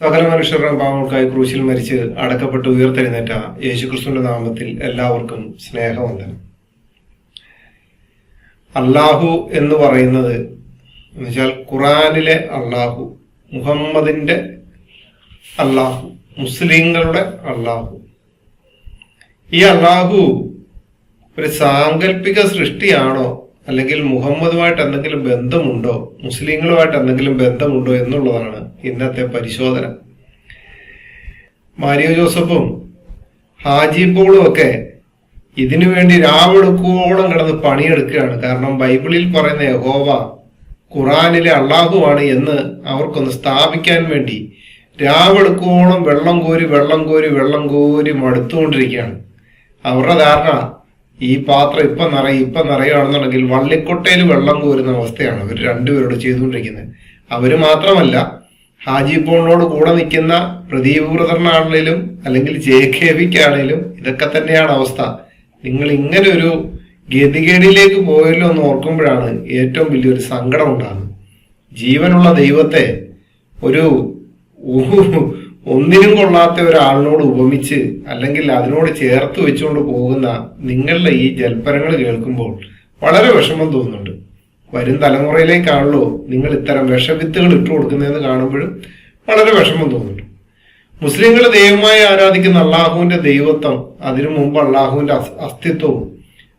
സകല മനുഷ്യരുടെ പാവങ്ങൾക്കായി ക്രൂശിൽ മരിച്ച് അടക്കപ്പെട്ട് ഉയർത്തെഴുന്നേറ്റ യേശുക്രിസ്തുവിന്റെ നാമത്തിൽ എല്ലാവർക്കും സ്നേഹവന്ദനം. അള്ളാഹു എന്ന് പറയുന്നത് എന്നുവെച്ചാൽ ഖുറാനിലെ അള്ളാഹു മുഹമ്മദിന്റെ അള്ളാഹു മുസ്ലിങ്ങളുടെ അള്ളാഹു ഈ അള്ളാഹു ഒരു സാങ്കല്പിക സൃഷ്ടിയാണോ അല്ലെങ്കിൽ മുഹമ്മദുമായിട്ട് എന്തെങ്കിലും ബന്ധമുണ്ടോ? മുസ്ലിങ്ങളുമായിട്ട് എന്തെങ്കിലും ബന്ധമുണ്ടോ എന്നുള്ളതാണ് ഇന്നത്തെ പരിശോധന. മാരിയോ ജോസഫും ഹാജി പോളും ഒക്കെ ഇതിനു വേണ്ടി രാവെടുക്കുവോളം കിടന്ന് പണിയെടുക്കുകയാണ്. കാരണം ബൈബിളിൽ പറയുന്ന യഹോവ ഖുറാനിലെ അള്ളാഹുവാണ് എന്ന് അവർക്കൊന്ന് സ്ഥാപിക്കാൻ വേണ്ടി രാവെടുക്കുവോളം വെള്ളം കോരി വെള്ളം കോരി വെള്ളം കോരി മടുത്തുകൊണ്ടിരിക്കുകയാണ്. അവരുടെ ധാരണ ഈ പാത്രം ഇപ്പൊ നിറയും ഇപ്പൊ നിറയുകയാണെന്നുണ്ടെങ്കിൽ വള്ളിക്കൊട്ടയിൽ വെള്ളം കോരുന്ന അവസ്ഥയാണ് അവർ രണ്ടുപേരോട് ചെയ്തുകൊണ്ടിരിക്കുന്നത്. അവർ മാത്രമല്ല ഹാജി പോണിനോട് കൂടെ നിൽക്കുന്ന പ്രദീപ് ബ്രദറിനാണെങ്കിലും അല്ലെങ്കിൽ ജെ കെ വിക്കാണെങ്കിലും ഇതൊക്കെ തന്നെയാണ് അവസ്ഥ. നിങ്ങൾ ഇങ്ങനെ ഒരു ഗതികേടിലേക്ക് പോയല്ലോ എന്ന് ഓർക്കുമ്പോഴാണ് ഏറ്റവും വലിയൊരു സങ്കടം ഉണ്ടാകുന്നത്. ജീവനുള്ള ദൈവത്തെ ഒരു ഒന്നിനും കൊള്ളാത്ത ഒരാളിനോട് ഉപമിച്ച് അല്ലെങ്കിൽ അതിനോട് ചേർത്ത് വെച്ചുകൊണ്ട് പോകുന്ന നിങ്ങളുടെ ഈ ജൽപ്പനങ്ങൾ കേൾക്കുമ്പോൾ വളരെ വിഷമം തോന്നുന്നുണ്ട്. വരും തലമുറയിലേക്കാണല്ലോ നിങ്ങൾ ഇത്തരം വിഷവിത്തുകൾ ഇട്ടു കൊടുക്കുന്നതെന്ന് കാണുമ്പോഴും വളരെ വിഷമം തോന്നുന്നുണ്ട്. മുസ്ലിങ്ങൾ ദൈവമായി ആരാധിക്കുന്ന അള്ളാഹുവിന്റെ ദൈവത്വം അതിനു മുമ്പ് അള്ളാഹുവിന്റെ അസ്- അസ്തിത്വവും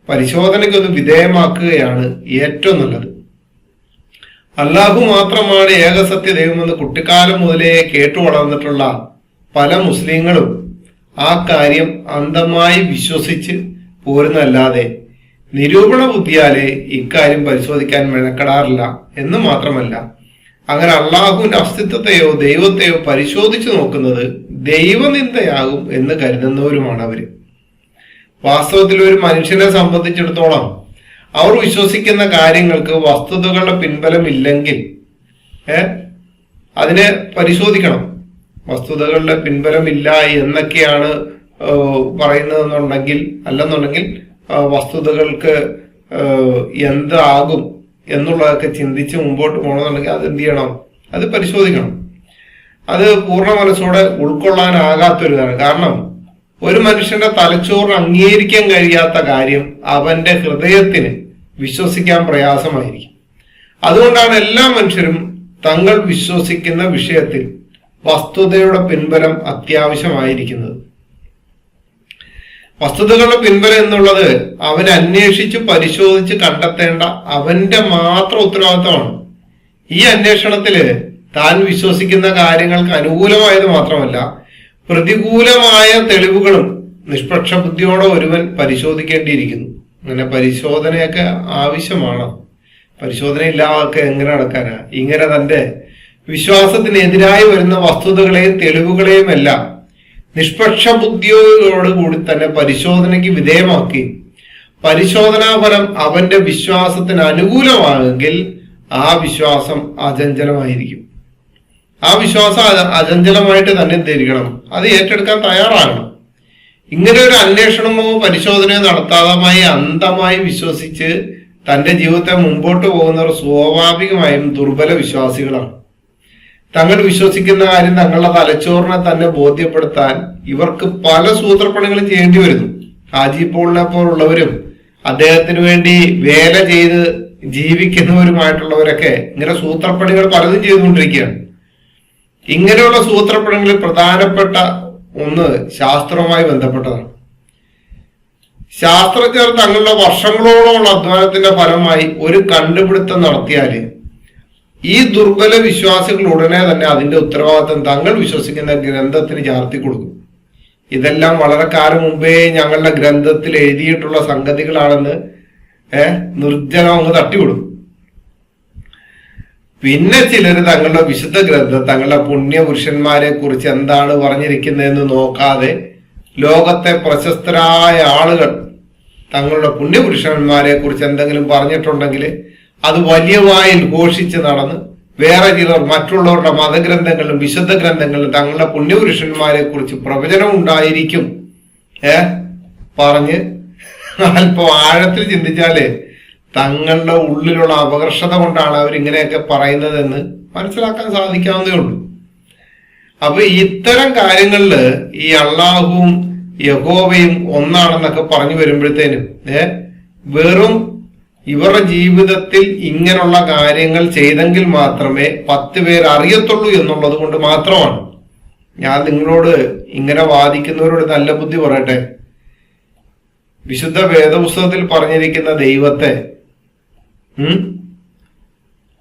പരിശോധനയ്ക്കൊന്ന് വിധേയമാക്കുകയാണ് ഏറ്റവും നല്ലത്. അള്ളാഹു മാത്രമാണ് ഏകസത്യ ദൈവമെന്ന് കുട്ടിക്കാലം മുതലേ കേട്ടു വളർന്നിട്ടുള്ള പല മുസ്ലിങ്ങളും ആ കാര്യം അന്ധമായി വിശ്വസിച്ച് പോരുന്നല്ലാതെ നിരൂപണ ബുദ്ധിയാലെ ഇക്കാര്യം പരിശോധിക്കാൻ മെനക്കെടാറില്ല എന്ന് മാത്രമല്ല. അങ്ങനെ അള്ളാഹുവിന്റെ അസ്തിത്വത്തെയോ ദൈവത്തെയോ പരിശോധിച്ചു നോക്കുന്നത് ദൈവനിന്ദയാകും എന്ന് കരുതുന്നവരുമാണ് അവർ വാസ്തവത്തിൽ ഒരു മനുഷ്യനെ സംബന്ധിച്ചിടത്തോളം അവർ വിശ്വസിക്കുന്ന കാര്യങ്ങൾക്ക് വസ്തുതകളുടെ പിൻബലം ഇല്ലെങ്കിൽ അതിനെ പരിശോധിക്കണം. വസ്തുതകളുടെ പിൻബലമില്ല എന്നൊക്കെയാണ് ഏഹ്, പറയുന്നതെന്നുണ്ടെങ്കിൽ അല്ലെന്നുണ്ടെങ്കിൽ വസ്തുതകൾക്ക് എന്താകും എന്നുള്ളതൊക്കെ ചിന്തിച്ച് മുമ്പോട്ട് പോകണമെന്നുണ്ടെങ്കിൽ അത് എന്ത് ചെയ്യണം? അത് പരിശോധിക്കണം. അത് പൂർണ മനസ്സോടെ ഉൾക്കൊള്ളാനാകാത്തൊരു കാരണം ഒരു മനുഷ്യന്റെ തലച്ചോറിന് അംഗീകരിക്കാൻ കഴിയാത്ത കാര്യം അവന്റെ ഹൃദയത്തിന് വിശ്വസിക്കാൻ പ്രയാസമായിരിക്കും. അതുകൊണ്ടാണ് എല്ലാ മനുഷ്യരും തങ്ങൾ വിശ്വസിക്കുന്ന വിഷയത്തിൽ വസ്തുതയുടെ പിൻബലം അത്യാവശ്യമായിരിക്കുന്നത്. വസ്തുതകളുടെ പിൻബലം എന്നുള്ളത് അവൻ അന്വേഷിച്ച് പരിശോധിച്ച് കണ്ടെത്തേണ്ട അവന്റെ മാത്രം ഉത്തരവാദിത്തമാണ്. ഈ അന്വേഷണത്തിൽ താൻ വിശ്വസിക്കുന്ന കാര്യങ്ങൾക്ക് അനുകൂലമായത് മാത്രമല്ല പ്രതികൂലമായ തെളിവുകളും നിഷ്പക്ഷ ബുദ്ധിയോടെ ഒരുവൻ പരിശോധിക്കേണ്ടിയിരിക്കുന്നു. അങ്ങനെ പരിശോധനയൊക്കെ ആവശ്യമാണ്. പരിശോധന ഇല്ലാതൊക്കെ എങ്ങനെ നടക്കാനാ? ഇങ്ങനെ തന്റെ വിശ്വാസത്തിനെതിരായി വരുന്ന വസ്തുതകളെയും തെളിവുകളെയും എല്ലാം നിഷ്പക്ഷ ബുദ്ധിയോടുകൂടി തന്നെ പരിശോധനയ്ക്ക് വിധേയമാക്കി പരിശോധനാഫലം അവന്റെ വിശ്വാസത്തിന് അനുകൂലമാണെങ്കിൽ ആ വിശ്വാസം അചഞ്ചലമായിരിക്കും. ആ വിശ്വാസം അച- അചഞ്ചലമായിട്ട് തന്നെ ധരിക്കണം അത് ഏറ്റെടുക്കാൻ തയ്യാറാകണം. ഇങ്ങനെ ഒരു അന്വേഷണമോ പരിശോധനയോ നടത്താതമായി അന്ധമായി വിശ്വസിച്ച് തന്റെ ജീവിതത്തെ മുമ്പോട്ട് പോകുന്നവർ സ്വാഭാവികമായും ദുർബല വിശ്വാസികളാണ്. തങ്ങൾ വിശ്വസിക്കുന്ന കാര്യം തങ്ങളുടെ തലച്ചോറിനെ തന്നെ ബോധ്യപ്പെടുത്താൻ ഇവർക്ക് പല സൂത്രപ്പണികളും ചെയ്യേണ്ടി വരുന്നു. ഹാജി പോളിനെ പോലുള്ളവരും അദ്ദേഹത്തിന് വേണ്ടി വേല ചെയ്ത് ജീവിക്കുന്നവരുമായിട്ടുള്ളവരൊക്കെ ഇങ്ങനെ സൂത്രപ്പണികൾ പലതും ചെയ്തുകൊണ്ടിരിക്കുകയാണ്. ഇങ്ങനെയുള്ള സൂത്രപ്പടങ്ങളിൽ പ്രധാനപ്പെട്ട ഒന്ന് ശാസ്ത്രവുമായി ബന്ധപ്പെട്ടതാണ്. ശാസ്ത്രജ്ഞർ തങ്ങളുടെ വർഷങ്ങളോളമുള്ള അധ്വാനത്തിന്റെ ഫലമായി ഒരു കണ്ടുപിടുത്തം നടത്തിയാൽ ഈ ദുർബല വിശ്വാസികൾ ഉടനെ തന്നെ അതിന്റെ ഉത്തരവാദിത്തം തങ്ങൾ വിശ്വസിക്കുന്ന ഗ്രന്ഥത്തിന് ചാർത്തി കൊടുക്കും. ഇതെല്ലാം വളരെ കാലം മുമ്പേ ഞങ്ങളുടെ ഗ്രന്ഥത്തിൽ എഴുതിയിട്ടുള്ള സംഗതികളാണെന്ന് ഏഹ് നിർജനം അങ്ങ് തട്ടിവിടും. പിന്നെ ചിലർ തങ്ങളുടെ വിശുദ്ധ ഗ്രന്ഥം തങ്ങളുടെ പുണ്യപുരുഷന്മാരെ കുറിച്ച് എന്താണ് പറഞ്ഞിരിക്കുന്നതെന്ന് നോക്കാതെ ലോകത്തെ പ്രശസ്തരായ ആളുകൾ തങ്ങളുടെ പുണ്യപുരുഷന്മാരെ കുറിച്ച് എന്തെങ്കിലും പറഞ്ഞിട്ടുണ്ടെങ്കിൽ അത് വലിയ വായിൽ ഘോഷിച്ച് നടന്ന് വേറെ ചിലർ മറ്റുള്ളവരുടെ മതഗ്രന്ഥങ്ങളിലും വിശുദ്ധ ഗ്രന്ഥങ്ങളിലും തങ്ങളുടെ പുണ്യപുരുഷന്മാരെ കുറിച്ച് പ്രവചനം ഉണ്ടായിരിക്കും. ഏ? പറഞ്ഞ് അല്പം ആഴത്തിൽ ചിന്തിച്ചാലേ തങ്ങളുടെ ഉള്ളിലുള്ള അപകർഷത കൊണ്ടാണ് അവരിങ്ങനെയൊക്കെ പറയുന്നതെന്ന് മനസ്സിലാക്കാൻ സാധിക്കാവുന്നേ ഉള്ളൂ. അപ്പൊ ഇത്തരം കാര്യങ്ങളിൽ ഈ അള്ളാഹുവും യഹോവയും ഒന്നാണെന്നൊക്കെ പറഞ്ഞു വരുമ്പോഴത്തേനും വെറും ഇവരുടെ ജീവിതത്തിൽ ഇങ്ങനെയുള്ള കാര്യങ്ങൾ ചെയ്തെങ്കിൽ മാത്രമേ പത്ത് പേർ അറിയത്തുള്ളൂ എന്നുള്ളത് കൊണ്ട് മാത്രമാണ്. ഞാൻ നിങ്ങളോട് ഇങ്ങനെ വാദിക്കുന്നവരോട് നല്ല ബുദ്ധി പറയട്ടെ. വിശുദ്ധ വേദപുസ്തകത്തിൽ പറഞ്ഞിരിക്കുന്ന ദൈവത്തെ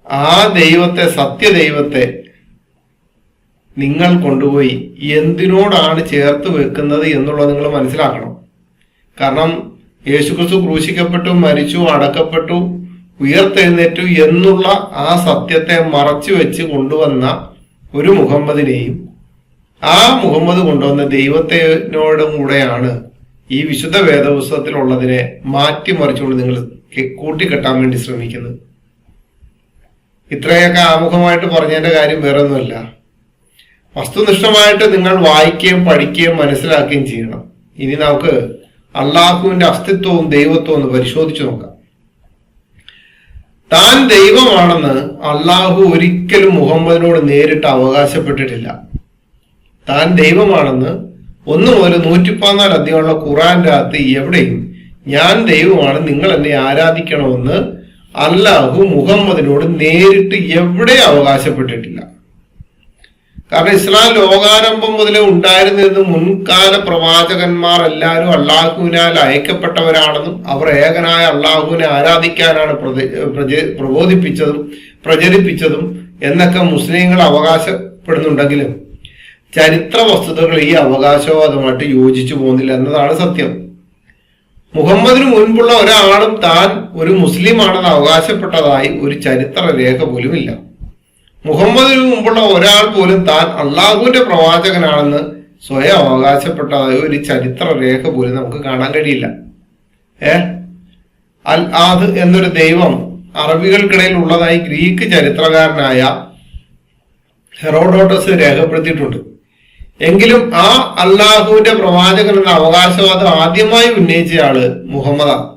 ആ ദൈവത്തെ സത്യദൈവത്തെ നിങ്ങൾ കൊണ്ടുപോയി എന്തിനോടാണ് ചേർത്ത് വെക്കുന്നത് എന്നുള്ളത് നിങ്ങൾ മനസ്സിലാക്കണം. കാരണം യേശുക്രിസ്തു ക്രൂശിക്കപ്പെട്ടു മരിച്ചു അടക്കപ്പെട്ടു ഉയർത്തെഴുന്നേറ്റു എന്നുള്ള ആ സത്യത്തെ മറച്ചു വെച്ച് കൊണ്ടുവന്ന ഒരു മുഹമ്മദിനെയും ആ മുഹമ്മദ് കൊണ്ടുവന്ന ദൈവത്തിനോടും കൂടെയാണ് ഈ വിശുദ്ധ വേദപുസ്തകത്തിലുള്ളതിനെ മാറ്റിമറിച്ചുകൊണ്ട് നിങ്ങൾ കൂട്ടിക്കെട്ടാൻ വേണ്ടി ശ്രമിക്കുന്നത്. ഇത്രയൊക്കെ ആമുഖമായിട്ട് പറഞ്ഞതിന്റെ കാര്യം വേറെ ഒന്നുമല്ല വസ്തുനിഷ്ഠമായിട്ട് നിങ്ങൾ വായിക്കുകയും പഠിക്കുകയും മനസ്സിലാക്കുകയും ചെയ്യണം. ഇനി നമുക്ക് അള്ളാഹുവിന്റെ അസ്തിത്വവും ദൈവത്വവും ഒന്ന് പരിശോധിച്ചു നോക്കാം. താൻ ദൈവമാണെന്ന് അള്ളാഹു ഒരിക്കലും മുഹമ്മദിനോട് നേരിട്ട് അവകാശപ്പെട്ടിട്ടില്ല. താൻ ദൈവമാണെന്ന് ഒന്ന് മുതൽ നൂറ്റിപ്പതിനാല് അധികമുള്ള ഖുറാന്റെ അകത്ത് എവിടെയും ഞാൻ ദൈവമാണ് നിങ്ങൾ എന്നെ ആരാധിക്കണമെന്ന് അല്ലാഹു മുഹമ്മദിനോട് നേരിട്ട് എവിടെ അവകാശപ്പെട്ടിട്ടില്ല. കാരണം ഇസ്ലാം ലോകാരംഭം മുതലേ ഉണ്ടായിരുന്നിരുന്ന മുൻകാല പ്രവാചകന്മാർ എല്ലാവരും അള്ളാഹുവിനാൽ അയക്കപ്പെട്ടവരാണെന്നും അവർ ഏകനായ അള്ളാഹുവിനെ ആരാധിക്കാനാണ് പ്രബോധിപ്പിച്ചതും പ്രചരിപ്പിച്ചതും എന്നൊക്കെ മുസ്ലിങ്ങൾ അവകാശപ്പെടുന്നുണ്ടെങ്കിലും ചരിത്ര വസ്തുതകൾ ഈ അവകാശവാദമായിട്ട് യോജിച്ചു പോകുന്നില്ല എന്നതാണ് സത്യം. മുഹമ്മദിന് മുൻപുള്ള ഒരാളും താൻ ഒരു മുസ്ലിമാണെന്ന് അവകാശപ്പെട്ടതായി ഒരു ചരിത്ര രേഖ പോലും ഇല്ല മുഹമ്മദിന് മുമ്പുള്ള ഒരാൾ പോലും താൻ അള്ളാഹുവിന്റെ പ്രവാചകനാണെന്ന് സ്വയം അവകാശപ്പെട്ടതായി ഒരു ചരിത്ര രേഖ പോലും നമുക്ക് കാണാൻ കഴിയില്ല. ഏ? അൽ ആദ് എന്നൊരു ദൈവം അറബികൾക്കിടയിൽ ഉള്ളതായി ഗ്രീക്ക് ചരിത്രകാരനായ ഹെറോഡോട്ടസ് രേഖപ്പെടുത്തിയിട്ടുണ്ട്. എങ്കിലും ആ അള്ളാഹുവിന്റെ പ്രവാചകനുള്ള അവകാശവാദം ആദ്യമായി ഉന്നയിച്ചയാൾ മുഹമ്മദാണ്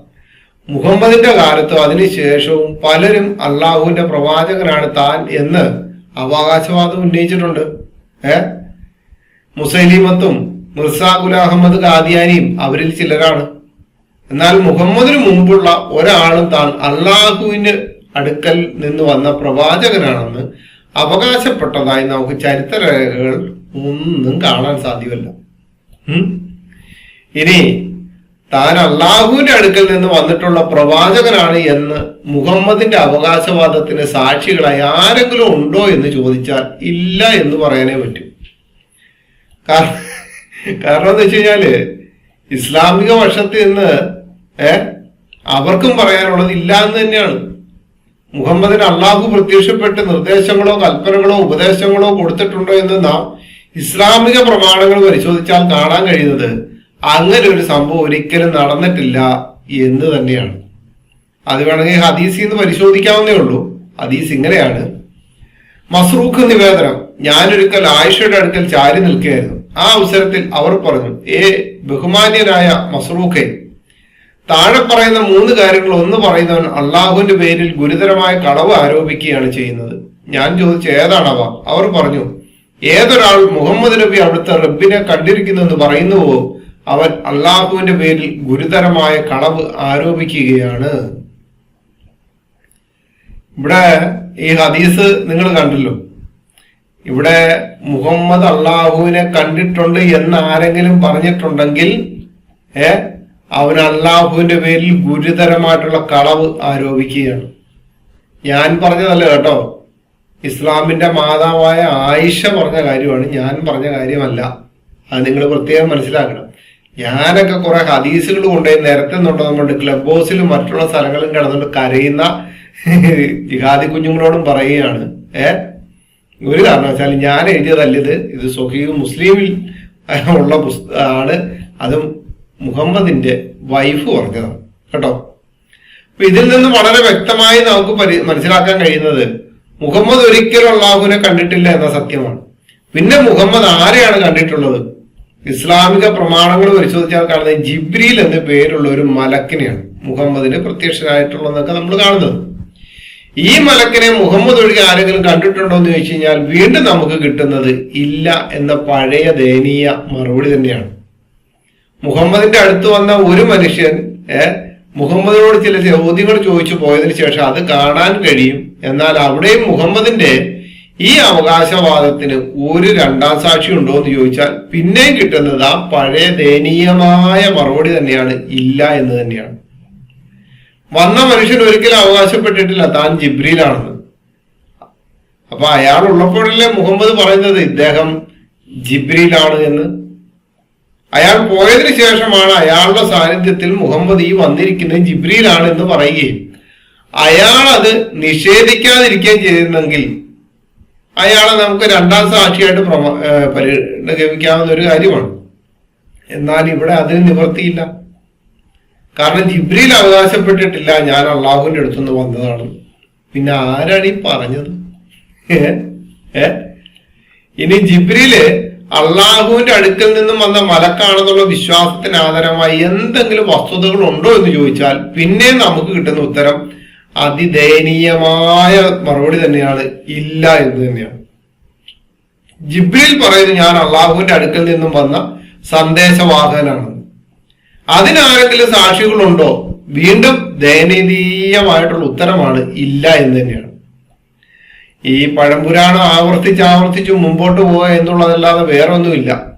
മുഹമ്മദിന്റെ കാലത്തും അതിനുശേഷവും പലരും അള്ളാഹുവിന്റെ പ്രവാചകനാണ് താൻ എന്ന് അവകാശവാദം ഉന്നയിച്ചിട്ടുണ്ട്. ഏ? മുസൈലിമത്തും മിർസ അഹമ്മദ് ഖാദിയാനിയും അവരിൽ ചിലരാണ്. എന്നാൽ മുഹമ്മദിന് മുമ്പുള്ള ഒരാളും താൻ അള്ളാഹുവിന് അടുക്കൽ നിന്ന് വന്ന പ്രവാചകനാണെന്ന് അവകാശപ്പെട്ടതായി നമുക്ക് ചരിത്രരേഖകൾ ഒന്നും കാണാൻ സാധ്യമല്ല. ഇനി താൻ അള്ളാഹുവിന്റെ അടുക്കൽ നിന്ന് വന്നിട്ടുള്ള പ്രവാചകനാണ് എന്ന് മുഹമ്മദിന്റെ അവകാശവാദത്തിന് സാക്ഷികളായി ആരെങ്കിലും ഉണ്ടോ എന്ന് ചോദിച്ചാൽ ഇല്ല എന്ന് പറയാനേ പറ്റൂ. കാരണം എന്ന് വെച്ച് കഴിഞ്ഞാൽ ഇസ്ലാമിക വർഷത്തിൽ നിന്ന് ഏ അവർക്കും പറയാനുള്ളത് ഇല്ല എന്ന് തന്നെയാണ്. മുഹമ്മദിന് അള്ളാഹു പ്രത്യക്ഷപ്പെട്ട് നിർദ്ദേശങ്ങളോ കൽപ്പനകളോ ഉപദേശങ്ങളോ കൊടുത്തിട്ടുണ്ടോ എന്ന് നാം ഇസ്ലാമിക പ്രമാണങ്ങൾ പരിശോധിച്ചാൽ കാണാൻ കഴിയുന്നത് അങ്ങനെ ഒരു സംഭവം ഒരിക്കലും നടന്നിട്ടില്ല എന്ന് തന്നെയാണ്. അത് വേണമെങ്കിൽ ഹദീസിൽ നിന്ന് പരിശോധിക്കാവുന്നേ ഉള്ളൂ. ഹദീസ് ഇങ്ങനെയാണ്. മസ്റൂഖ് നിവേദനം. ഞാനൊരിക്കൽ ആയിഷയുടെ അടുക്കൽ ചാരി നിൽക്കുകയായിരുന്നു. ആ അവസരത്തിൽ അവർ പറഞ്ഞു ഏ ബഹുമാന്യനായ മസ്റൂഖെ താഴെ പറയുന്ന മൂന്ന് കാര്യങ്ങൾ ഒന്ന് പറയുന്നവൻ അള്ളാഹുവിന്റെ പേരിൽ ഗുരുതരമായ കളവ് ആരോപിക്കുകയാണ് ചെയ്യുന്നത്. ഞാൻ ചോദിച്ചു ഏതാണവ അവർ പറഞ്ഞു ഏതൊരാൾ മുഹമ്മദ് നബി അവിടുത്തെ റബ്ബിനെ കണ്ടിരിക്കുന്നെന്ന് പറയുന്നുവോ അവൻ അള്ളാഹുവിന്റെ പേരിൽ ഗുരുതരമായ കളവ് ആരോപിക്കുകയാണ്. ഇവിടെ ഈ ഹദീസ് നിങ്ങൾ കണ്ടല്ലോ. ഇവിടെ മുഹമ്മദ് അള്ളാഹുവിനെ കണ്ടിട്ടുണ്ട് എന്ന് ആരെങ്കിലും പറഞ്ഞിട്ടുണ്ടെങ്കിൽ ഏ അവൻ അള്ളാഹുവിന്റെ പേരിൽ ഗുരുതരമായിട്ടുള്ള കളവ് ആരോപിക്കുകയാണ്. ഞാൻ പറഞ്ഞതല്ല കേട്ടോ. ഇസ്ലാമിന്റെ മാതാവായ ആയിഷ പറഞ്ഞ കാര്യമാണ് ഞാൻ പറഞ്ഞ കാര്യമല്ല. അത് നിങ്ങൾ പ്രത്യേകം മനസ്സിലാക്കണം. ഞാനൊക്കെ കുറെ ഹദീസുകൾ കൊണ്ടുപോയി നിരത്തുന്നുണ്ട് നമ്മൾ ക്ലബ് ഹൗസിലും മറ്റുള്ള സ്ഥലങ്ങളിലും കിടന്നുകൊണ്ട് കരയുന്ന ജിഹാദി കുഞ്ഞുങ്ങളോടും പറയുകയാണ്. ഏ? ഒരു കാരണവശാലും ഞാൻ എഴുതിയതല്ല ഇത്. ഇത് മുസ്ലിമിൽ ഉള്ള ആണ്. അതും മുഹമ്മദിന്റെ വൈഫ് പറഞ്ഞതാണ്. കേട്ടോ? അപ്പൊ ഇതിൽ നിന്ന് വളരെ വ്യക്തമായി നമുക്ക് മനസ്സിലാക്കാൻ കഴിയുന്നത് മുഹമ്മദ് ഒരിക്കലും അള്ളാഹുവിനെ കണ്ടിട്ടില്ല എന്ന സത്യമാണ്. പിന്നെ മുഹമ്മദ് ആരെയാണ് കണ്ടിട്ടുള്ളത്? ഇസ്ലാമിക പ്രമാണങ്ങൾ പരിശോധിച്ചാൽ കാണുന്നത് ജിബ്രീൽ എന്ന പേരുള്ള ഒരു മലക്കിനെയാണ്. മുഹമ്മദിന് പ്രത്യക്ഷരായിട്ടുള്ളതൊക്കെ നമ്മൾ കാണുന്നത്. ഈ മലക്കിനെ മുഹമ്മദ് ഒഴികെ ആരെങ്കിലും കണ്ടിട്ടുണ്ടോ എന്ന് ചോദിച്ചു കഴിഞ്ഞാൽ വീണ്ടും നമുക്ക് കിട്ടുന്നത് ഇല്ല എന്ന പഴയ ദയനീയ മറുപടി തന്നെയാണ്. മുഹമ്മദിന്റെ അടുത്ത് വന്ന ഒരു മനുഷ്യൻ മുഹമ്മദിനോട് ചില ചോദ്യങ്ങൾ ചോദിച്ചു പോയതിനു ശേഷം അത് കാണാൻ കഴിയും. എന്നാൽ അവിടെയും മുഹമ്മദിന്റെ ഈ അവകാശവാദത്തിന് ഒരു രണ്ടാം സാക്ഷി ഉണ്ടോ എന്ന് ചോദിച്ചാൽ പിന്നെയും കിട്ടുന്നത് ആ പഴയ ദയനീയമായ മറുപടി തന്നെയാണ് ഇല്ല എന്ന് തന്നെയാണ്. വന്ന മനുഷ്യൻ ഒരിക്കലും അവകാശപ്പെട്ടിട്ടില്ല താൻ ജിബ്രിയിലാണെന്ന് അപ്പൊ അയാൾ ഉള്ളപ്പോഴല്ലേ മുഹമ്മദ് പറയുന്നത് ഇദ്ദേഹം ജിബ്രിയിലാണ് എന്ന്? അയാൾ പോയതിനു ശേഷമാണ് അയാളുടെ സാന്നിധ്യത്തിൽ മുഹമ്മദ് ഈ വന്നിരിക്കുന്നത് ജിബ്രിയിലാണ് എന്ന് പറയുകയും അയാൾ അത് നിഷേധിക്കാതിരിക്കുകയും ചെയ്തിരുന്നെങ്കിൽ അയാളെ നമുക്ക് രണ്ടാം സാക്ഷിയായിട്ട് പ്രമ പരിഗമിക്കാവുന്ന ഒരു കാര്യമാണ്. എന്നാൽ ഇവിടെ അതിന് നിവർത്തിയില്ല കാരണം ജിബ്രിയിൽ അവകാശപ്പെട്ടിട്ടില്ല ഞാൻ അള്ളാഹുവിന്റെ അടുത്തുനിന്ന് വന്നതാണ്. പിന്നെ ആരാണ് ഈ പറഞ്ഞത്? ഇനി ജിബ്രിയിൽ അള്ളാഹുവിന്റെ അടുക്കൽ നിന്നും വന്ന മലക്കാണെന്നുള്ള വിശ്വാസത്തിന് ആധാരമായി എന്തെങ്കിലും വസ്തുതകൾ ഉണ്ടോ എന്ന് ചോദിച്ചാൽ പിന്നെ നമുക്ക് കിട്ടുന്ന ഉത്തരം അതിദയനീയമായ മറുപടി തന്നെയാണ് ഇല്ല എന്ന് തന്നെയാണ്. ജിബ്രിൽ പറയുന്നത് ഞാൻ അള്ളാഹുവിന്റെ അടുക്കൽ നിന്നും വന്ന സന്ദേശവാഹകനാണ്. അതിനാരെങ്കിലും സാക്ഷികളുണ്ടോ? വീണ്ടും ദയനീയമായിട്ടുള്ള ഉത്തരമാണ് ഇല്ല എന്ന് തന്നെയാണ്. ഈ പഴംപുരാണം ആവർത്തിച്ച് ആവർത്തിച്ച് മുമ്പോട്ട് പോവുക എന്നുള്ളതല്ലാതെ വേറൊന്നുമില്ല.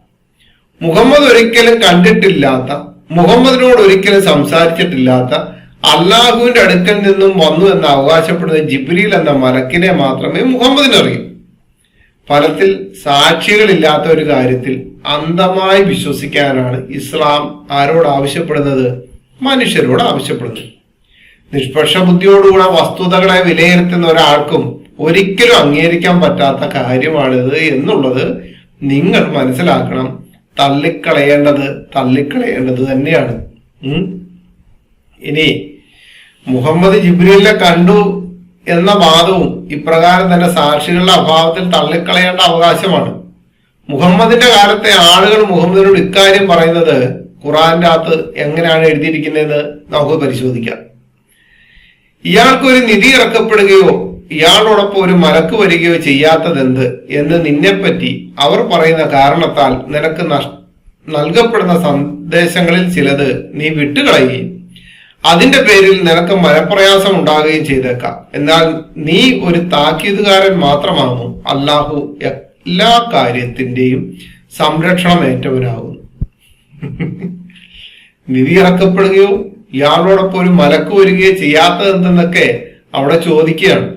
മുഹമ്മദ് ഒരിക്കലും കണ്ടിട്ടില്ലാത്ത മുഹമ്മദിനോട് ഒരിക്കലും സംസാരിച്ചിട്ടില്ലാത്ത അള്ളാഹുവിന്റെ അടുക്കൽ നിന്നും വന്നു എന്ന് അവകാശപ്പെടുന്ന ജിബ്രീൽ എന്ന മലക്കിനെ മാത്രമേ മുഹമ്മദിന് അറിയൂ. ഫലത്തിൽ സാക്ഷികളില്ലാത്ത ഒരു കാര്യത്തിൽ അന്ധമായി വിശ്വസിക്കാനാണ് ഇസ്ലാം ആരോട് ആവശ്യപ്പെടുന്നത് മനുഷ്യരോട് ആവശ്യപ്പെടുന്നത്. നിഷ്പക്ഷ ബുദ്ധിയോടുകൂടെ വസ്തുതകളെ വിലയിരുത്തുന്ന ഒരാൾക്കും ഒരിക്കലും അംഗീകരിക്കാൻ പറ്റാത്ത കാര്യമാണിത് എന്നുള്ളത് നിങ്ങൾ മനസ്സിലാക്കണം. തള്ളിക്കളയേണ്ടത് തള്ളിക്കളയേണ്ടത് തന്നെയാണ്. ഇനി മുഹമ്മദ് ജിബ്രീലിനെ കണ്ടു എന്ന വാദവും ഇപ്രകാരം തന്നെ സാക്ഷികളുടെ അഭാവത്തിൽ തള്ളിക്കളയേണ്ട അവകാശമാണ്. മുഹമ്മദിന്റെ കാലത്തെ ആളുകൾ മുഹമ്മദിനോട് ഇക്കാര്യം പറയുന്നത് ഖുറാന്റെ അകത്ത് എങ്ങനെയാണ് എഴുതിയിരിക്കുന്നതെന്ന് നമുക്ക് പരിശോധിക്കാം. ഇയാൾക്ക് ഒരു നിധി ഇറക്കപ്പെടുകയോ ഇയാളോടൊപ്പം ഒരു മലക്ക് വരികയോ ചെയ്യാത്തതെന്ത് എന്ന് നിന്നെപ്പറ്റി അവർ പറയുന്ന കാരണത്താൽ നിനക്ക് നൽകപ്പെടുന്ന സന്ദേശങ്ങളിൽ ചിലത് നീ വിട്ടുകളയുകയും അതിന്റെ പേരിൽ നിനക്ക് മനപ്രയാസം ഉണ്ടാകുകയും ചെയ്തേക്കാം. എന്നാൽ നീ ഒരു താക്കീതുകാരൻ മാത്രമാകുന്നു. അല്ലാഹു എല്ലാ കാര്യത്തിന്റെയും സംരക്ഷണം ഏറ്റവനാകുന്നു. നിധി ഇറക്കപ്പെടുകയോ ഇയാളോടൊപ്പം ഒരു മലക്ക് വരികയോ ചെയ്യാത്തത് എന്തെന്നൊക്കെ അവിടെ ചോദിക്കുകയാണ്.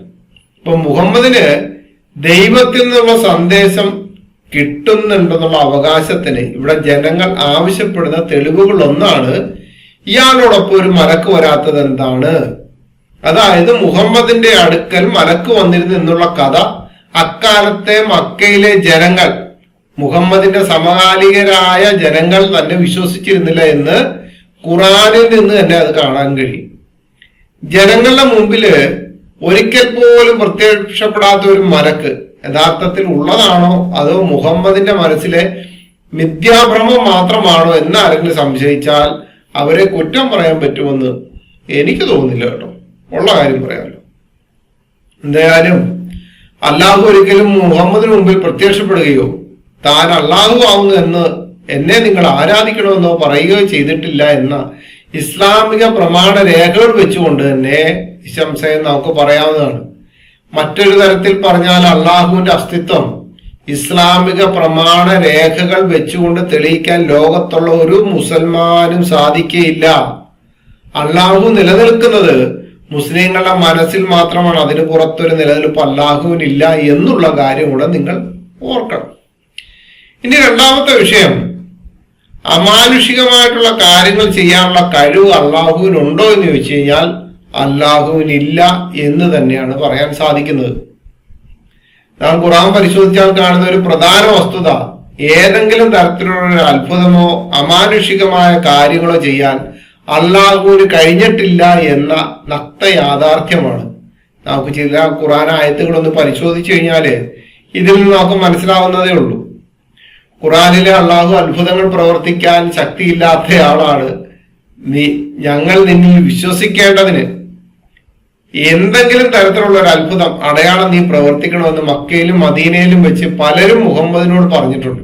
ഇപ്പൊ മുഹമ്മദിന് ദൈവത്തിൽ നിന്നുള്ള സന്ദേശം കിട്ടുന്നുണ്ടെന്നുള്ള അവകാശത്തിന് ഇവിടെ ജനങ്ങൾ ആവശ്യപ്പെടുന്ന തെളിവുകൾ ഒന്നാണ് ഇയാളോടൊപ്പം ഒരു മലക്ക് വരാത്തത് എന്താണ്? അതായത് മുഹമ്മദിന്റെ അടുക്കൽ മലക്ക് വന്നിരുന്നു എന്നുള്ള കഥ അക്കാലത്തെ മക്കയിലെ ജനങ്ങൾ മുഹമ്മദിന്റെ സമകാലികരായ ജനങ്ങൾ തന്നെ വിശ്വസിച്ചിരുന്നില്ല എന്ന് ഖുറാനിൽ നിന്ന് തന്നെ അത് കാണാൻ കഴിയും. ജനങ്ങളുടെ മുമ്പിൽ ഒരിക്കൽ പോലും പ്രത്യക്ഷപ്പെടാത്ത ഒരു മലക്ക് യഥാർത്ഥത്തിൽ ഉള്ളതാണോ അതോ മുഹമ്മദിന്റെ മനസ്സിലെ മിഥ്യാഭ്രമം മാത്രമാണോ എന്ന് ആരെങ്കിലും സംശയിച്ചാൽ അവരെ കുറ്റം പറയാൻ പറ്റുമെന്ന് എനിക്ക് തോന്നുന്നില്ല കേട്ടോ. ഉള്ള കാര്യം പറയാമല്ലോ. എന്തായാലും അള്ളാഹു ഒരിക്കലും മുഹമ്മദിന് മുമ്പിൽ പ്രത്യക്ഷപ്പെടുകയോ താൻ അള്ളാഹു ആവുന്നു എന്ന് എന്നെ നിങ്ങൾ ആരാധിക്കണമെന്നോ പറയുകയോ ചെയ്തിട്ടില്ല എന്ന ഇസ്ലാമിക പ്രമാണ രേഖകൾ വെച്ചുകൊണ്ട് തന്നെ നിശംസയം നമുക്ക് പറയാവുന്നതാണ്. മറ്റൊരു തരത്തിൽ പറഞ്ഞാൽ അള്ളാഹുവിന്റെ അസ്തിത്വം ഇസ്ലാമിക പ്രമാണ രേഖകൾ വെച്ചുകൊണ്ട് തെളിയിക്കാൻ ലോകത്തുള്ള ഒരു മുസൽമാനും സാധിക്കുകയില്ല അള്ളാഹു നിലനിൽക്കുന്നത് മുസ്ലിങ്ങളുടെ മനസ്സിൽ മാത്രമാണ്. അതിന് പുറത്തൊരു നിലനിൽപ്പ് അള്ളാഹുവിനില്ല എന്നുള്ള കാര്യം കൂടെ നിങ്ങൾ ഓർക്കണം. ഇനി രണ്ടാമത്തെ വിഷയം. അമാനുഷികമായിട്ടുള്ള കാര്യങ്ങൾ ചെയ്യാനുള്ള കഴിവ് അള്ളാഹുവിനുണ്ടോ എന്ന് ചോദിച്ചു കഴിഞ്ഞാൽ അള്ളാഹുവിനില്ല എന്ന് തന്നെയാണ് പറയാൻ സാധിക്കുന്നത്. നാം ഖുറാൻ പരിശോധിച്ചാൽ കാണുന്ന ഒരു പ്രധാന വസ്തുത ഏതെങ്കിലും തരത്തിലുള്ള ഒരു അത്ഭുതമോ അമാനുഷികമായ കാര്യങ്ങളോ ചെയ്യാൻ അള്ളാഹുവിന് കഴിഞ്ഞിട്ടില്ല എന്ന നക്ത യാഥാർത്ഥ്യമാണ്. നമുക്ക് ചില ഖുറാൻ ആയത്തുകളൊന്ന് പരിശോധിച്ചു കഴിഞ്ഞാൽ ഇതിൽ നിന്ന് നമുക്ക് മനസ്സിലാവുന്നതേ ഉള്ളൂ. ഖുറാനിലെ അള്ളാഹു അത്ഭുതങ്ങൾ പ്രവർത്തിക്കാൻ ശക്തിയില്ലാത്തയാളാണ് നീ ഞങ്ങൾ നിന്നിൽ വിശ്വസിക്കേണ്ടതിന് എന്തെങ്കിലും തരത്തിലുള്ള ഒരു അത്ഭുതം അടയാളം നീ പ്രവർത്തിക്കണമെന്ന് മക്കയിലും മദീനയിലും വെച്ച് പലരും മുഹമ്മദിനോട് പറഞ്ഞിട്ടുണ്ട്.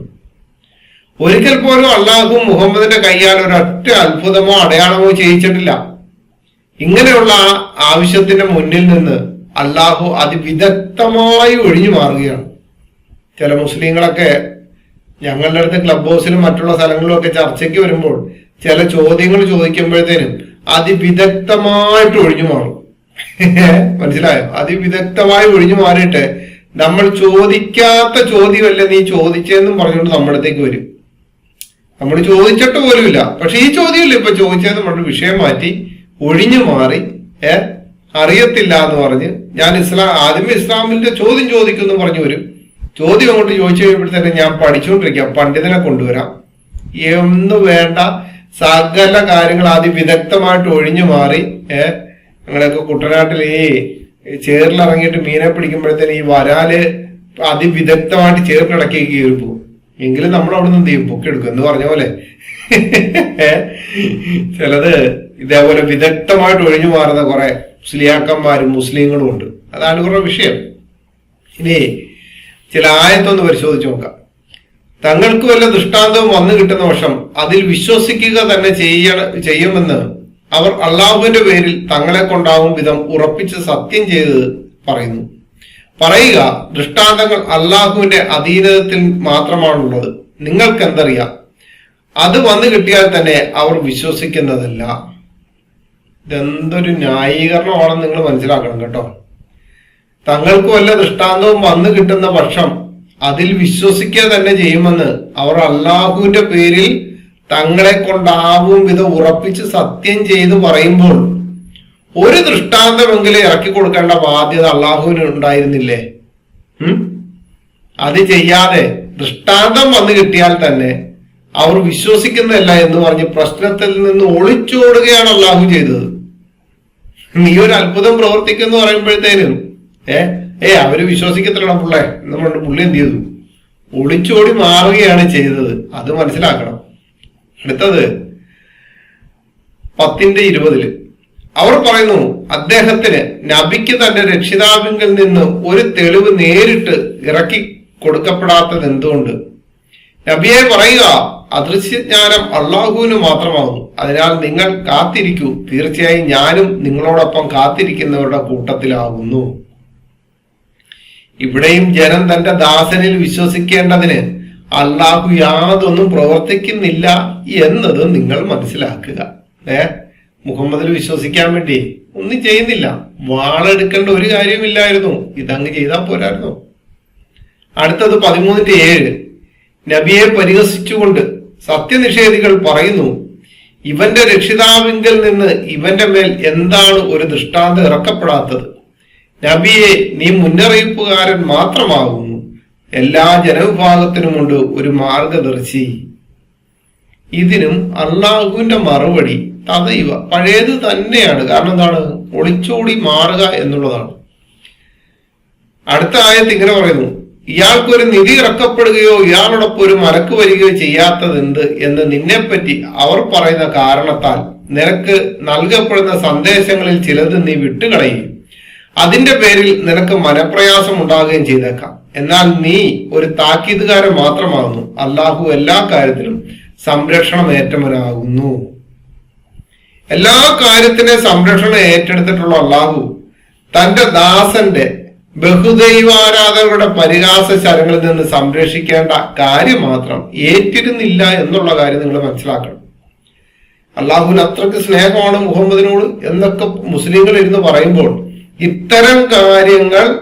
ഒരിക്കൽ പോലും അള്ളാഹു മുഹമ്മദിന്റെ കൈയാൽ ഒരൊറ്റ അത്ഭുതമോ അടയാളമോ ചെയ്യിച്ചിട്ടില്ല. ഇങ്ങനെയുള്ള ആവശ്യത്തിന്റെ മുന്നിൽ നിന്ന് അള്ളാഹു അതിവിദഗ്ധമായി ഒഴിഞ്ഞു മാറുകയാണ്. ചില മുസ്ലിങ്ങളൊക്കെ ഞങ്ങളുടെ അടുത്ത് ക്ലബ് ഹൗസിലും മറ്റുള്ള സ്ഥലങ്ങളിലും ഒക്കെ ചർച്ചയ്ക്ക് വരുമ്പോൾ ചില ചോദ്യങ്ങൾ ചോദിക്കുമ്പോഴത്തേനും അതിവിദഗ്ധമായിട്ട് ഒഴിഞ്ഞു മാറും. മനസ്സിലായോ? അതിവിദഗ്ധമായി ഒഴിഞ്ഞു മാറിയിട്ട് നമ്മൾ ചോദിക്കാത്ത ചോദ്യമല്ല നീ ചോദിച്ചതെന്നും പറഞ്ഞുകൊണ്ട് നമ്മുടെ അടുത്തേക്ക് വരും. നമ്മൾ ചോദിച്ചിട്ട് പോലുമില്ല. പക്ഷെ ഈ ചോദ്യമില്ല ഇപ്പൊ ചോദിച്ചത് നമ്മുടെ വിഷയം മാറ്റി ഒഴിഞ്ഞു മാറി ഏ? അറിയത്തില്ല എന്ന് പറഞ്ഞ് ഞാൻ ഇസ്ലാം ആദ്യമേ ഇസ്ലാമിന്റെ ചോദ്യം ചോദിക്കുന്നു പറഞ്ഞു വരും. ചോദ്യം അങ്ങോട്ട് ചോദിച്ചു കഴിയുമ്പോഴത്തേനും ഞാൻ പഠിച്ചുകൊണ്ടിരിക്കാം. പണ്ഡിതനെ കൊണ്ടുവരാം. എന്ന് വേണ്ട സകല കാര്യങ്ങൾ അതിവിദഗ്ധമായിട്ട് ഒഴിഞ്ഞു മാറി ഏഹ് ഞങ്ങളൊക്കെ കുട്ടനാട്ടിൽ ഈ ചേറിലിറങ്ങിയിട്ട് മീനെ പിടിക്കുമ്പോഴത്തേന് ഈ വരാൽ അതിവിദഗ്ധമായിട്ട് ചേർക്കിടക്കേക്ക് കയറി പോകും എങ്കിലും നമ്മൾ അവിടെ നിന്ന് എന്ത് പൊക്കെടുക്കും എന്ന് പറഞ്ഞ പോലെ. ചിലത് ഇതേപോലെ വിദഗ്ധമായിട്ട് ഒഴിഞ്ഞു മാറുന്ന കുറെ മുസ്ലിയാക്കന്മാരും മുസ്ലിങ്ങളും ഉണ്ട്. അതാണ് കുറെ വിഷയം. ഇനി ചില ആയത്തൊന്ന് പരിശോധിച്ച് നോക്കാം. തങ്ങൾക്ക് വല്ല ദൃഷ്ടാന്തവും വന്നു കിട്ടുന്ന വർഷം അതിൽ വിശ്വസിക്കുക തന്നെ ചെയ്യണം ചെയ്യുമെന്ന് അവർ അള്ളാഹുവിന്റെ പേരിൽ തങ്ങളെ കൊണ്ടാവും വിധം ഉറപ്പിച്ച് സത്യം ചെയ്ത് പറയുന്നു. പറയുക ദൃഷ്ടാന്തങ്ങൾ അള്ളാഹുവിന്റെ അധീനതത്തിൽ മാത്രമാണുള്ളത്. നിങ്ങൾക്ക് എന്തറിയാം അത് വന്നു കിട്ടിയാൽ തന്നെ അവർ വിശ്വസിക്കുന്നതല്ല. ഇതെന്തൊരു ന്യായീകരണമാണെന്ന് നിങ്ങൾ മനസ്സിലാക്കണം കേട്ടോ. തങ്ങൾക്ക് വല്ല ദൃഷ്ടാന്തവും വന്നു കിട്ടുന്ന പക്ഷം അതിൽ വിശ്വസിക്കുക തന്നെ ചെയ്യുമെന്ന് അവർ അള്ളാഹുവിന്റെ പേരിൽ തങ്ങളെ കൊണ്ടാവും വിധം ഉറപ്പിച്ച് സത്യം ചെയ്ത് പറയുമ്പോൾ ഒരു ദൃഷ്ടാന്തമെങ്കിലും ഇറക്കി കൊടുക്കേണ്ട ബാധ്യത അള്ളാഹുവിന് ഉണ്ടായിരുന്നില്ലേ? അത് ചെയ്യാതെ ദൃഷ്ടാന്തം വന്നു കിട്ടിയാൽ തന്നെ അവർ വിശ്വസിക്കുന്നതല്ല എന്ന് പറഞ്ഞ് പ്രശ്നത്തിൽ നിന്ന് ഒളിച്ചോടുകയാണ് അള്ളാഹു ചെയ്തത്. നീ ഒരു അത്ഭുതം പ്രവർത്തിക്കുന്നു പറയുമ്പോഴത്തേനും ഏ? ഏ അവർ വിശ്വസിക്കത്തില്ല പുള്ളേ. എന്ന് പറഞ്ഞിട്ട് പുള്ളി എന്ത് ചെയ്തു? ഒളിച്ചോടി മാറുകയാണ് ചെയ്തത്. അത് മനസ്സിലാക്കണം. അടുത്തത് പത്തിന്റെ ഇരുപതിൽ. അവർ പറയുന്നു അദ്ദേഹത്തിന് നബിക്ക് തന്റെ രക്ഷിതാവിങ്കിൽ നിന്ന് ഒരു തെളിവ് നേരിട്ട് ഇറക്കി കൊടുക്കപ്പെടാത്തത് എന്തുകൊണ്ട്? നബിയെ പറയുക അദൃശ്യജ്ഞാനം അള്ളാഹുവിന് മാത്രമാകുന്നു. അതിനാൽ നിങ്ങൾ കാത്തിരിക്കൂ. തീർച്ചയായും ഞാനും നിങ്ങളോടൊപ്പം കാത്തിരിക്കുന്നവരുടെ കൂട്ടത്തിലാകുന്നു. ഇവിടെയും ജനം തന്റെ ദാസനിൽ വിശ്വസിക്കേണ്ടതിന് അള്ളാഹു യാതൊന്നും പ്രവർത്തിക്കുന്നില്ല എന്നത് നിങ്ങൾ മനസ്സിലാക്കുക. ഏ? മുഹമ്മദിൽ വിശ്വസിക്കാൻ വേണ്ടി ഒന്നും ചെയ്യുന്നില്ല. വാളെടുക്കേണ്ട ഒരു കാര്യമില്ലായിരുന്നു ഇതങ്ങ് ചെയ്താൽ പോരായിരുന്നു. അടുത്തത് പതിമൂന്നിന്റെ ഏഴ്. നബിയെ പരിഹസിച്ചുകൊണ്ട് സത്യനിഷേധികൾ പറയുന്നു ഇവന്റെ രക്ഷിതാവിങ്കിൽ നിന്ന് ഇവന്റെ മേൽ എന്താണ് ഒരു ദൃഷ്ടാന്തം ഇറക്കപ്പെടാത്തത്? നബിയെ നീ മുന്നറിയിപ്പുകാരൻ മാത്രമാകുന്നു. എല്ലാ ജനവിഭാഗത്തിനുമുണ്ട് ഒരു മാർഗദർശി. ഇതിനും അള്ളാഹുവിന്റെ മറുപടി തദൈവ പഴയത് തന്നെയാണ്. കാരണം എന്താണ്? ഒളിച്ചോടി മാറുക എന്നുള്ളതാണ്. അടുത്ത ആയത്ത് ഇങ്ങനെ പറയുന്നു ഇയാൾക്കൊരു നിധി ഇറക്കപ്പെടുകയോ ഇയാളോടൊപ്പം ഒരു മരക്ക് വരികയോ ചെയ്യാത്തത് എന്ത് എന്ന് നിന്നെപ്പറ്റി അവർ പറയുന്ന കാരണത്താൽ നിനക്ക് നൽകപ്പെടുന്ന സന്ദേശങ്ങളിൽ ചിലത് നീ വിട്ടുകളയും. അതിന്റെ പേരിൽ നിനക്ക് മനപ്രയാസം ഉണ്ടാകുകയും ചെയ്തേക്കാം. എന്നാൽ നീ ഒരു താക്കീതുകാരൻ മാത്രമാകുന്നു. അള്ളാഹു എല്ലാ കാര്യത്തിലും സംരക്ഷണം ഏറ്റവനാകുന്നു എല്ലാ കാര്യത്തിനെ സംരക്ഷണം ഏറ്റെടുത്തിട്ടുള്ള അള്ളാഹു തന്റെ ദാസന്റെ ബഹുദൈവാരാധകരുടെ പരിഹാസ ശരങ്ങളിൽ നിന്ന് സംരക്ഷിക്കേണ്ട കാര്യം മാത്രം ഏറ്റിരുന്നില്ല എന്നുള്ള കാര്യം നിങ്ങൾ മനസ്സിലാക്കണം. അള്ളാഹുവിന് അത്രയ്ക്ക് സ്നേഹമാണ് മുഹമ്മദിനോട് എന്നൊക്കെ മുസ്ലിങ്ങൾ ഇരുന്ന് പറയുമ്പോൾ ഇത്തരം കാര്യങ്ങൾ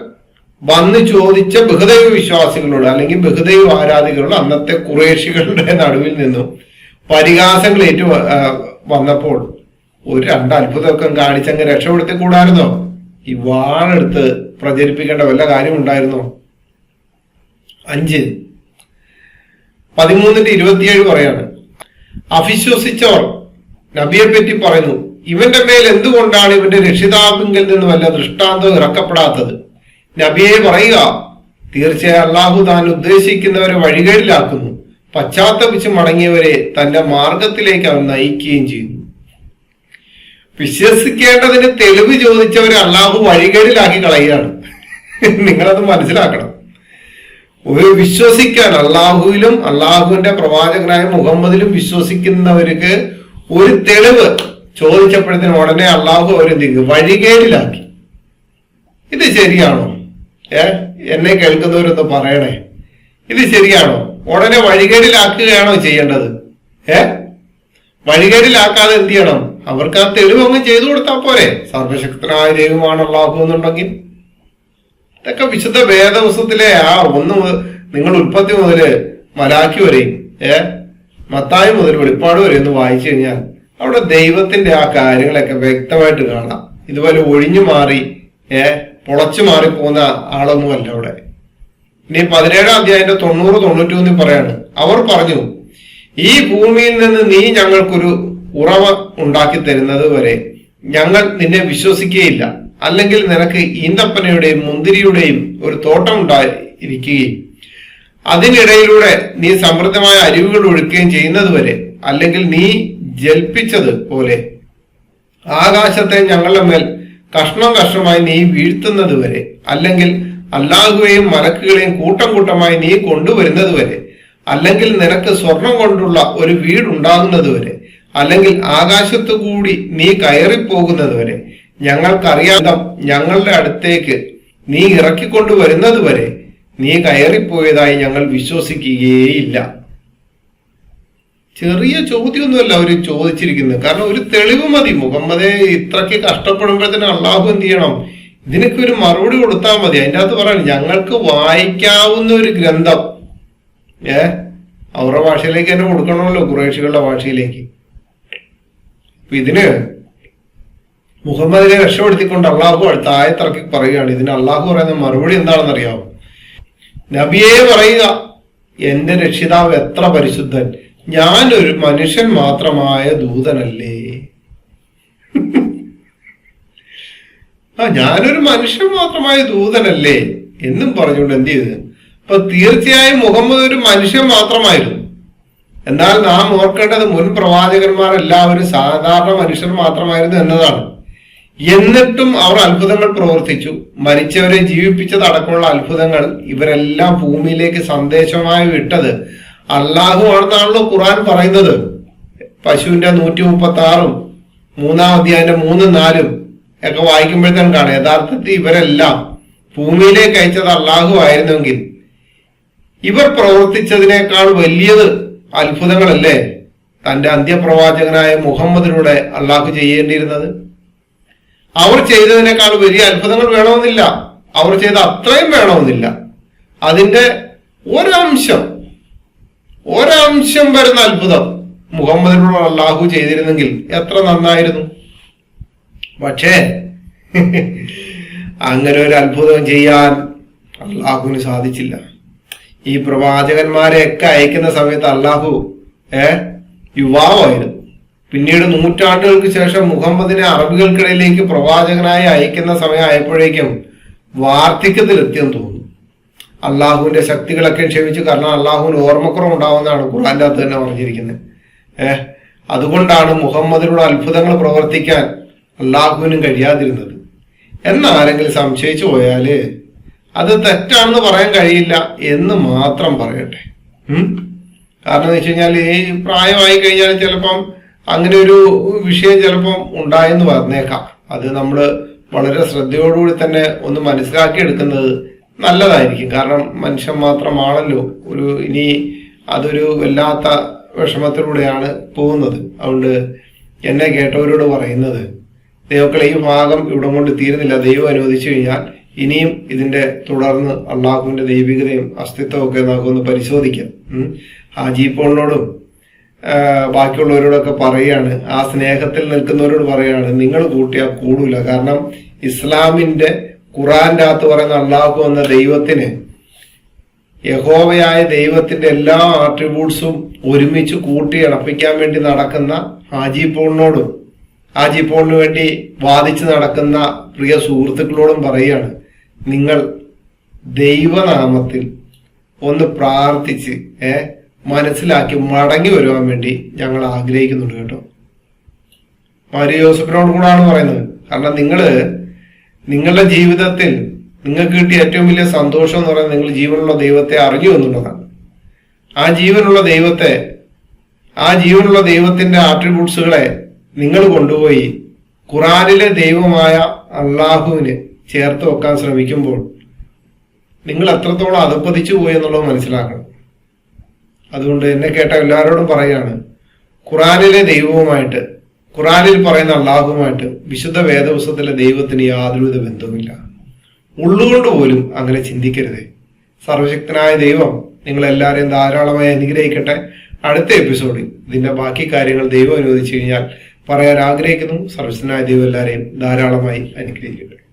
വന്ന് ചോദിച്ച ബഹുദൈവ വിശ്വാസികളോട് അല്ലെങ്കിൽ ബഹുദൈവ ആരാധികളോട് അന്നത്തെ കുറേശികളുടെ നടുവിൽ നിന്നും പരിഹാസങ്ങൾ ഏറ്റു വന്നപ്പോൾ ഒരു രണ്ട് അത്ഭുതമൊക്കെ കാണിച്ചങ്ങ് രക്ഷപ്പെടുത്തി കൂടായിരുന്നോ? ഈ വാളെടുത്ത് പ്രചരിപ്പിക്കേണ്ട വല്ല കാര്യം ഉണ്ടായിരുന്നോ? അഞ്ച്. പതിമൂന്നിന്റെ ഇരുപത്തിയേഴ് പറയാണ് അവിശ്വസിച്ചവർ നബിയെ പറ്റി പറയുന്നു ഇവന്റെ മേൽ എന്തുകൊണ്ടാണ് ഇവന്റെ രക്ഷിതാവിങ്കിൽ നിന്ന് വല്ല ദൃഷ്ടാന്തം ഇറക്കപ്പെടാത്തത്? നബിയെ പറയുക തീർച്ചയായും അള്ളാഹു താൻ ഉദ്ദേശിക്കുന്നവരെ വഴികേടിലാക്കുന്നു. പശ്ചാത്തപിച്ച് മടങ്ങിയവരെ തന്റെ മാർഗത്തിലേക്ക് അവൻ നയിക്കുകയും ചെയ്യുന്നു. വിശ്വസിക്കേണ്ടതിന് തെളിവ് ചോദിച്ചവരെ അള്ളാഹു വഴികേടിലാക്കി കളയുകയാണ്. നിങ്ങളത് മനസ്സിലാക്കണം. ഒരു വിശ്വസിക്കാൻ അള്ളാഹുവിലും അള്ളാഹുവിന്റെ പ്രവാചകനായ മുഹമ്മദിലും വിശ്വസിക്കുന്നവർക്ക് ഒരു തെളിവ് ചോദിച്ചപ്പോഴത്തേനും ഉടനെ അള്ളാഹു അവരെ ചെയ്തു? വഴികേടിലാക്കി. ഇത് ശരിയാണോ? ഏ? എന്നെ കേൾക്കുന്നവരൊന്ന് പറയണേ. ഇത് ശരിയാണോ? ഉടനെ വഴികേടിലാക്കുകയാണോ ചെയ്യേണ്ടത്? ഏ? വഴികേടിലാക്കാതെ എന്ത് ചെയ്യണം? അവർക്ക് ആ തെളിവ് അങ്ങ് ചെയ്തു കൊടുത്താൽ പോരെ. സർവശക്തനായ ദൈവമാണ് അള്ളാഹു എന്നുണ്ടെങ്കിൽ. ഇതൊക്കെ വിശുദ്ധ വേദവസത്തിലെ ആ ഒന്ന് നിങ്ങൾ ഉൽപ്പത്തി മുതൽ മലാക്കി വരെയും ഏ? മത്തായി മുതൽ വെളിപ്പാട് വരെ ഒന്ന് വായിച്ചു കഴിഞ്ഞാൽ അവിടെ ദൈവത്തിന്റെ ആ കാര്യങ്ങളൊക്കെ വ്യക്തമായിട്ട് കാണാം. ഇതുപോലെ ഒഴിഞ്ഞു മാറി ഏ പൊളച്ചു മാറി പോകുന്ന ആളൊന്നുമല്ല അവിടെ. ഇനി പതിനേഴാം അധ്യായന്റെ തൊണ്ണൂറ് തൊണ്ണൂറ്റി ഒന്നിൽ പറയാണ് അവർ പറഞ്ഞു ഈ ഭൂമിയിൽ നിന്ന് നീ ഞങ്ങൾക്കൊരു ഉറവ ഉണ്ടാക്കി തരുന്നത് വരെ ഞങ്ങൾ നിന്നെ വിശ്വസിക്കുകയില്ല. അല്ലെങ്കിൽ നിനക്ക് ഈന്തപ്പനയുടെയും മുന്തിരിയുടെയും ഒരു തോട്ടം ഉണ്ടായിരിക്കുകയും അതിനിടയിലൂടെ നീ സമൃദ്ധമായ അരിവുകൾ ഒഴുക്കുകയും ചെയ്യുന്നത് വരെ. അല്ലെങ്കിൽ നീ ജൽപ്പിച്ചത് പോലെ. ആകാശത്തെ ഞങ്ങളുടെ മേൽ കഷ്ണം കഷ്ണമായി നീ വീഴ്ത്തുന്നത് വരെ അല്ലെങ്കിൽ അല്ലാഹുവേയും മലക്കുകളെയും കൂട്ടം കൂട്ടമായി നീ കൊണ്ടുവരുന്നത് വരെ അല്ലെങ്കിൽ നിനക്ക് സ്വർണം കൊണ്ടുള്ള ഒരു വീടുണ്ടാകുന്നത് വരെ അല്ലെങ്കിൽ ആകാശത്തു കൂടി നീ കയറിപ്പോകുന്നത് വരെ ഞങ്ങൾക്കറിയാത്ത ഞങ്ങളുടെ അടുത്തേക്ക് നീ ഇറക്കിക്കൊണ്ടുവരുന്നത് വരെ നീ കയറിപ്പോയതായി ഞങ്ങൾ വിശ്വസിക്കുകയേയില്ല. ചെറിയ ചോദ്യമൊന്നുമല്ല അവർ ചോദിച്ചിരിക്കുന്നത്. കാരണം ഒരു തെളിവ് മതി. മുഹമ്മദെ ഇത്രയ്ക്ക് കഷ്ടപ്പെടുമ്പോഴത്തേന് അള്ളാഹു എന്ത് ചെയ്യണം? ഇതിനൊക്കെ ഒരു മറുപടി കൊടുത്താൽ മതി. അതിന്റെ അകത്ത് പറയണം ഞങ്ങൾക്ക് വായിക്കാവുന്ന ഒരു ഗ്രന്ഥം. ഏ? അവരുടെ ഭാഷയിലേക്ക് തന്നെ കൊടുക്കണമല്ലോ കുറേശികളുടെ ഭാഷയിലേക്ക്. അപ്പൊ ഇതിന് മുഹമ്മദിനെ രക്ഷപ്പെടുത്തിക്കൊണ്ട് അള്ളാഹു അടുത്ത ആയത്തിറക്കി പറയുകയാണ്. ഇതിന് അള്ളാഹു പറയുന്ന മറുപടി എന്താണെന്ന് അറിയാമോ നബിയെ പറയുക എന്റെ രക്ഷിതാവ് എത്ര പരിശുദ്ധൻ? ഞാനൊരു മനുഷ്യൻ മാത്രമായ ദൂതനല്ലേ? ആ ഞാനൊരു മനുഷ്യൻ മാത്രമായ ദൂതനല്ലേ? എന്നും പറഞ്ഞുകൊണ്ട് എന്ത് ചെയ്തു? അപ്പൊ തീർച്ചയായും മുഹമ്മദ് ഒരു മനുഷ്യൻ മാത്രമായിരുന്നു. എന്നാൽ നാം ഓർക്കേണ്ടത് മുൻ പ്രവാചകന്മാരെല്ലാവരും സാധാരണ മനുഷ്യർ മാത്രമായിരുന്നു എന്നതാണ്. എന്നിട്ടും അവർ അത്ഭുതങ്ങൾ പ്രവർത്തിച്ചു. മരിച്ചവരെ ജീവിപ്പിച്ചതടക്കമുള്ള അത്ഭുതങ്ങൾ ഇവരെല്ലാം ഭൂമിയിലേക്ക് സന്ദേശമായി വിട്ടത് അള്ളാഹു ആണെന്നാണല്ലോ ഖുറാൻ പറയുന്നത്. പശുവിന്റെ നൂറ്റി മുപ്പത്തി ആറും മൂന്നാം അധ്യായന്റെ മൂന്നും നാലും ഒക്കെ വായിക്കുമ്പോഴത്തേനും കാണാം. യഥാർത്ഥത്തിൽ ഇവരെല്ലാം ഭൂമിയിലേക്ക് അയച്ചത് അള്ളാഹു ആയിരുന്നെങ്കിൽ ഇവർ പ്രവർത്തിച്ചതിനേക്കാൾ വലിയത് അത്ഭുതങ്ങളല്ലേ? തന്റെ അന്ത്യപ്രവാചകനായ മുഹമ്മദിലൂടെ അള്ളാഹു ചെയ്യേണ്ടിയിരുന്നത്. അവർ ചെയ്തതിനേക്കാൾ വലിയ അത്ഭുതങ്ങൾ വേണമെന്നില്ല. അവർ ചെയ്ത അത്രയും വേണമെന്നില്ല. അതിന്റെ ഒരംശം ഒരംശം വരുന്ന അത്ഭുതം. മുഹമ്മദിനോട് അള്ളാഹു ചെയ്തിരുന്നെങ്കിൽ എത്ര നന്നായിരുന്നു. പക്ഷേ അങ്ങനെ ഒരു അത്ഭുതം ചെയ്യാൻ അള്ളാഹുവിന് സാധിച്ചില്ല. ഈ പ്രവാചകന്മാരെ ഒക്കെ അയക്കുന്ന സമയത്ത് അള്ളാഹു ഏ യുവാവായിരുന്നു. പിന്നീട് നൂറ്റാണ്ടുകൾക്ക് ശേഷം മുഹമ്മദിനെ അറബികൾക്കിടയിലേക്ക് പ്രവാചകനായി അയക്കുന്ന സമയം ആയപ്പോഴേക്കും വാർദ്ധക്യത്തിലെത്തിയെന്ന് തോന്നുന്നു. അള്ളാഹുവിന്റെ ശക്തികളൊക്കെ ക്ഷമിച്ചു കാരണം അള്ളാഹുവിന് ഓർമ്മക്കുറവ് ഉണ്ടാവുന്നതാണ് ഖുറാന്റെ അകത്ത് തന്നെ പറഞ്ഞിരിക്കുന്നത്. ഏഹ് അതുകൊണ്ടാണ് മുഹമ്മദിനോട് അത്ഭുതങ്ങൾ പ്രവർത്തിക്കാൻ അള്ളാഹുവിനും കഴിയാതിരുന്നത്. എന്നാരെങ്കിലും സംശയിച്ചു പോയാൽ അത് തെറ്റാണെന്ന് പറയാൻ കഴിയില്ല എന്ന് മാത്രം പറയട്ടെ. കാരണം എന്ന് വെച്ച് കഴിഞ്ഞാൽ ഈ പ്രായമായി കഴിഞ്ഞാൽ ചിലപ്പം അങ്ങനെ ഒരു വിഷയം ചിലപ്പം ഉണ്ടായെന്ന് പറഞ്ഞേക്കാം. അത് നമ്മൾ വളരെ ശ്രദ്ധയോടുകൂടി തന്നെ ഒന്ന് മനസ്സിലാക്കി എടുക്കുന്നത് നല്ലതായിരിക്കും. കാരണം മനുഷ്യൻ മാത്രമാണല്ലോ ഒരു ഇനി അതൊരു വല്ലാത്ത വിഷമത്തിലൂടെയാണ് പോകുന്നത്. അതുകൊണ്ട് എന്നെ കേട്ടവരോട് പറയുന്നത് ദൈവക്കളെ ഈ ഭാഗം ഇവിടെ കൊണ്ട് തീരുന്നില്ല. ദൈവം അനുവദിച്ചു കഴിഞ്ഞാൽ ഇനിയും ഇതിന്റെ തുടർന്ന് അള്ളാഹുവിന്റെ ദൈവികതയും അസ്തിത്വവും ഒക്കെ നമുക്കൊന്ന് പരിശോധിക്കാം. ഹാജി പോളിനോടും ബാക്കിയുള്ളവരോടൊക്കെ പറയാണ് ആ സ്നേഹത്തിൽ നിൽക്കുന്നവരോട് പറയാണ് നിങ്ങൾ കൂട്ടിയാൽ കൂടൂല. കാരണം ഇസ്ലാമിന്റെ ഖുറാന്റെ അകത്ത് പറയുന്ന അള്ളാഹു എന്ന ദൈവത്തിന് യഹോവയായ ദൈവത്തിന്റെ എല്ലാ ആട്രിബ്യൂട്ട്സും ഒരുമിച്ച് കൂട്ടി വേണ്ടി നടക്കുന്ന ഹാജി പോളിനോടും ഹാജി പോളിന് വേണ്ടി വാദിച്ച് നടക്കുന്ന പ്രിയ സുഹൃത്തുക്കളോടും പറയുകയാണ് നിങ്ങൾ ദൈവനാമത്തിൽ ഒന്ന് പ്രാർത്ഥിച്ച് ഏ മനസ്സിലാക്കി മടങ്ങി വരുവാൻ വേണ്ടി ഞങ്ങൾ ആഗ്രഹിക്കുന്നുണ്ട് കേട്ടോ. മാരി ജോസഫിനോട് കൂടാണ് പറയുന്നത്. കാരണം നിങ്ങൾ നിങ്ങളുടെ ജീവിതത്തിൽ നിങ്ങൾക്ക് കിട്ടിയ ഏറ്റവും വലിയ സന്തോഷം എന്ന് പറയുന്നത് നിങ്ങൾ ജീവനുള്ള ദൈവത്തെ അറിഞ്ഞു എന്നുള്ളതാണ്. ആ ജീവനുള്ള ദൈവത്തെ ആ ജീവനുള്ള ദൈവത്തിന്റെ ആട്രിബ്യൂട്ട്സുകളെ നിങ്ങൾ കൊണ്ടുപോയി ഖുറാനിലെ ദൈവമായ അള്ളാഹുവിന് ചേർത്ത് വെക്കാൻ ശ്രമിക്കുമ്പോൾ നിങ്ങൾ എത്രത്തോളം അധപ്പതിച്ചു പോയി എന്നുള്ളത് മനസ്സിലാക്കണം. അതുകൊണ്ട് എന്നെ കേട്ട എല്ലാവരോടും പറയാണ് ഖുറാനിലെ ദൈവവുമായിട്ട് ഖുറാനിൽ പറയുന്ന അള്ളാഹുമായിട്ട് വിശുദ്ധ വേദപുസ്തകത്തിലെ ദൈവത്തിന് യാതൊരുവിധ ബന്ധവുമില്ല. ഉള്ളുകൊണ്ട് പോലും അങ്ങനെ ചിന്തിക്കരുത്. സർവശക്തനായ ദൈവം നിങ്ങളെല്ലാവരെയും ധാരാളമായി അനുഗ്രഹിക്കട്ടെ. അടുത്ത എപ്പിസോഡിൽ ഇതിന്റെ ബാക്കി കാര്യങ്ങൾ ദൈവം അനുവദിച്ചു കഴിഞ്ഞാൽ പറയാൻ ആഗ്രഹിക്കുന്നു. സർവശക്തനായ ദൈവം എല്ലാവരെയും ധാരാളമായി അനുഗ്രഹിക്കട്ടെ.